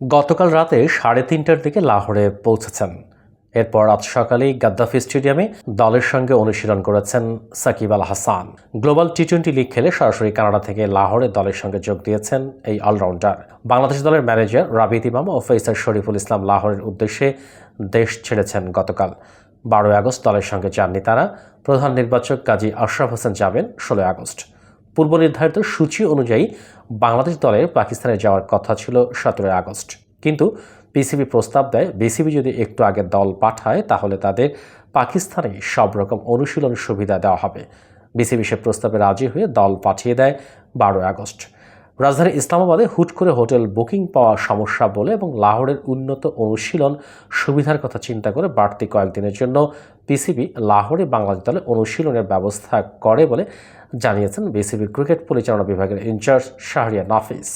গতকাল রাতে সাড়ে তিনটার দিকে লাহোরে পৌঁছেছেন। এরপর আজ সকালেই গাদ্দাফি স্টেডিয়ামে দলের সঙ্গে অনুশীলন করেছেন Shakib Al Hasan. Global T twenty league খেলে সরাসরি কানাডা থেকে লাহোরে দলের সঙ্গে যোগ দিয়েছেন এই অলরাউন্ডার। বাংলাদেশ দলের ম্যানেজার রাবিদ ইমাম ও ফেসার শরীফুল ইসলাম লাহোরের উদ্দেশ্যে দেশ ছেড়েছেন গতকাল। বারোই আগস্ট দলের সঙ্গে যাননি তারা। প্রধান নির্বাচক কাজী আশরাফ হোসেন যাবেন ষোলোই আগস্ট। পূর্ব নির্ধারিত সূচি অনুযায়ী বাংলাদেশ দলের পাকিস্তানে যাওয়ার কথা ছিল সতেরোই আগস্ট। কিন্তু বিসিবি প্রস্তাব দেয়, বিসিবি যদি একটু আগে দল পাঠায়, তাহলে তাদের পাকিস্তানে সব রকম অনুশীলন সুবিধা দেওয়া হবে। বিসিবি সে প্রস্তাবে রাজি হয়ে দল পাঠিয়ে দেয় বারোই আগস্ট। রাজধানী ইসলামাবাদে হুট করে হোটেল বুকিং পাওয়া সমস্যা বলে এবং লাহোরের উন্নত অনুশীলন সুবিধার কথা চিন্তা করে বাড়তি কয়েকদিনের জন্য পিসিবি লাহোরে বাংলাদেশ দলে অনুশীলনের ব্যবস্থা করে বলে জানিয়েছেন বিসিবির ক্রিকেট পরিচালনা বিভাগের ইনচার্জ শাহরিয়া নাফিস।